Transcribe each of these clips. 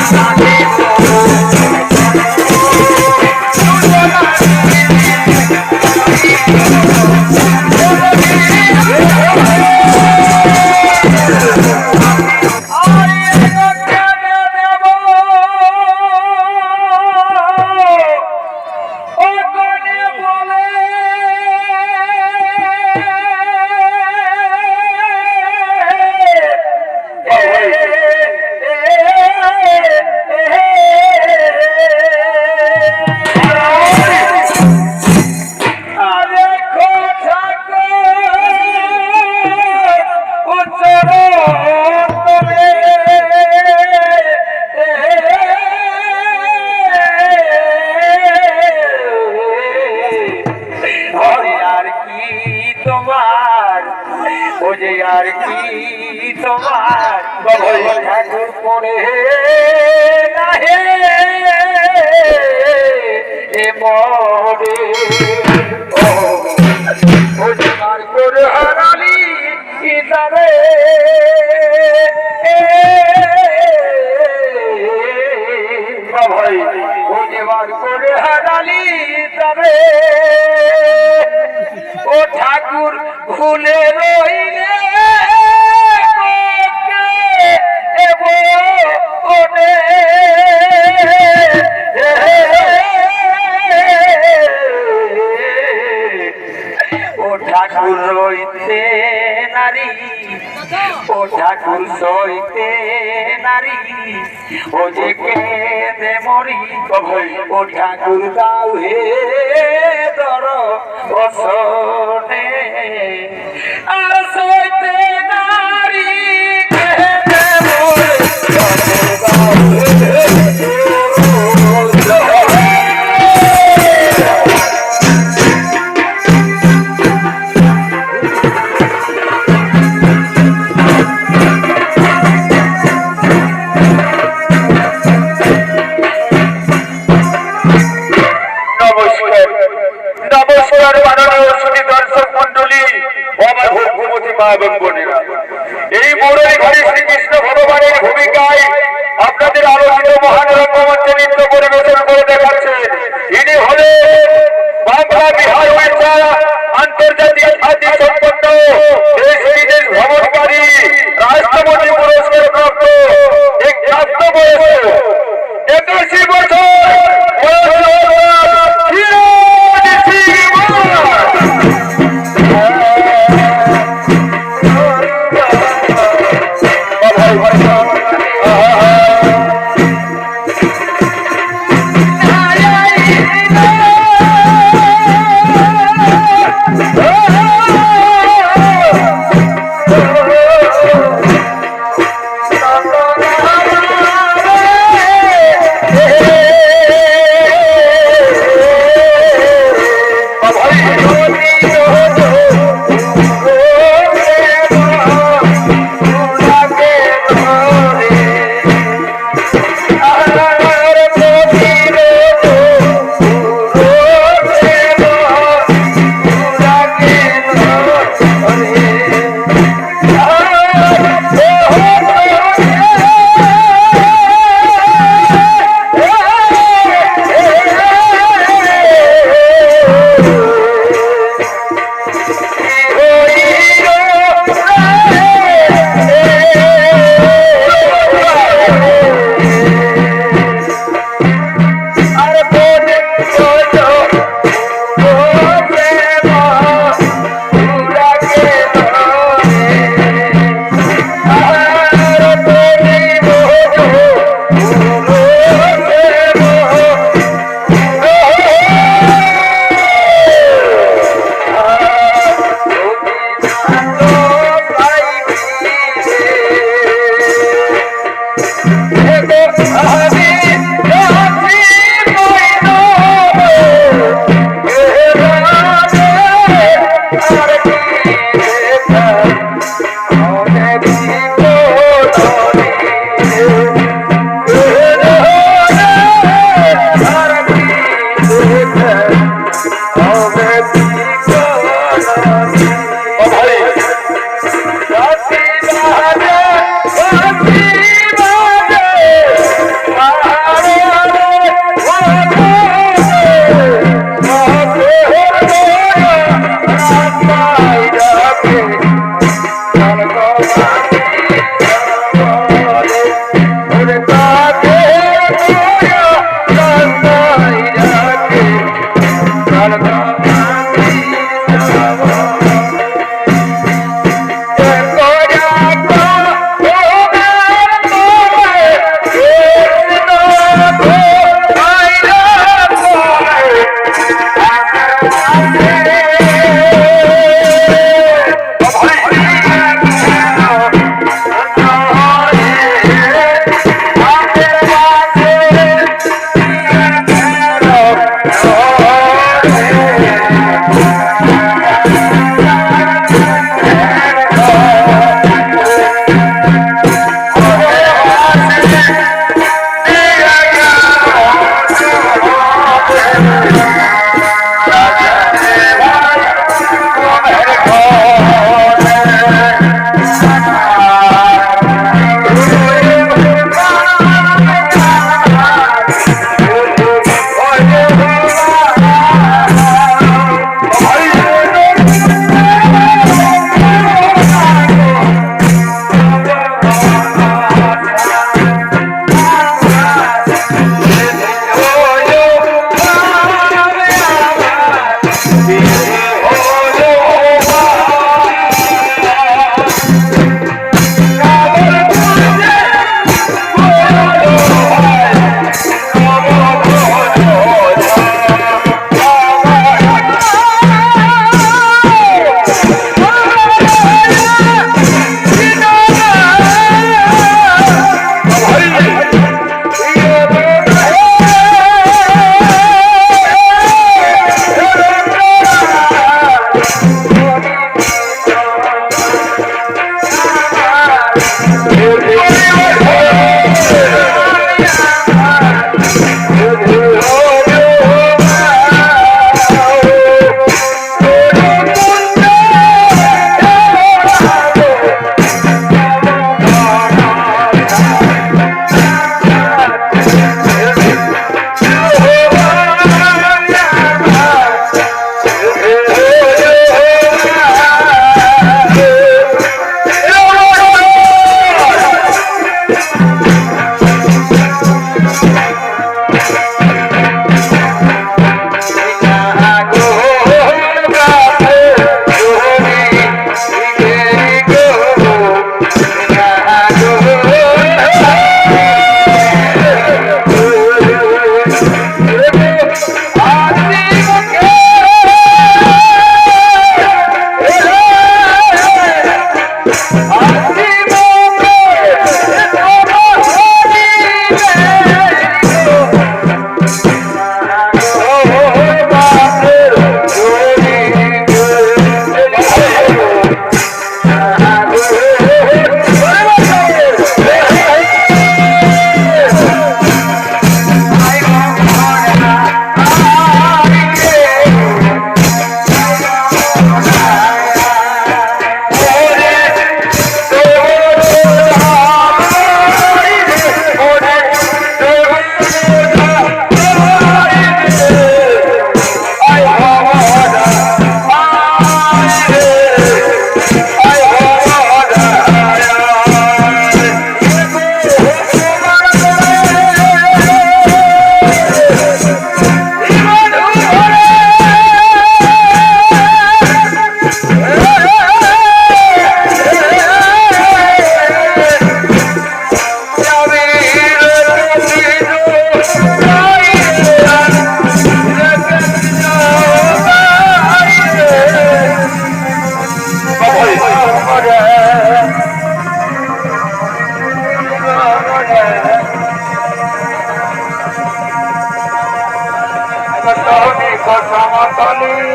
Stop it. মনে নাহে এ মরে ও তোমার করে আগুন সইতে নারী, ও যে কেঁদে মরি ও ঠাকুর দাও হে দর বসনে। আর সইতে নারী কেঁদে মরি ঠাকুর দাও হে বলো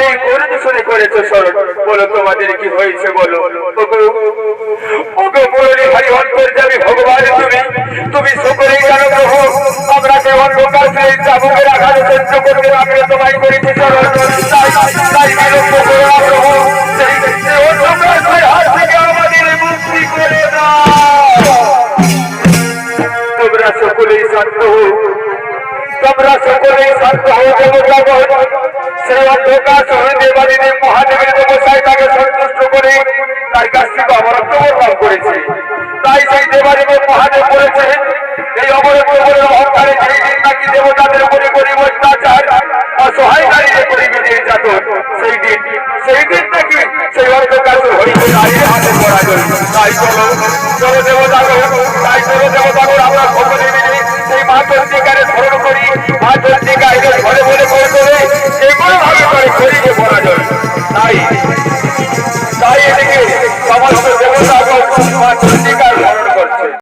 কেন আমার শুনে করেছ স্মরণ বলো, তোমাদের কি হয়েছে বলো? ওগো ওগো মুরলী হরি ভগবান তুমি। তুমি সকলে জানো প্রভু? আমরা কে অন্ধকার সেই চাবুকের আঘাত সহ্য করতে আমরা তোমায় করেছি স্মরণ তাই তাই বিলম্ব করো না প্রভু? সেই সেই অন্ধকার সেই হাত থেকে আমাদের মুক্তি করে দাও। তোমরা সকলেই শান্ত হো তোমরা সকলেই শান্ত হো দেবতাগণ সেই অন্ধকার মহাদেবের দেবতায় তাকে সন্তুষ্ট করে তার কাছ থেকে অমরত্ব লাভ করেছে। তাই সেই দেবাদেব মহাদেব বলেছে এই অমরত্ব বলে অহংকারে সেই দিন নাকি দেবতাদের উপরে অত্যাচার, অসহায় সেই দিন সেই দিন নাকি সেই অন্ধকার হাতে পড়া যাবে তাই চলো চলো দেবতাগণ, তাই চলো দেবতাগণ। Aí.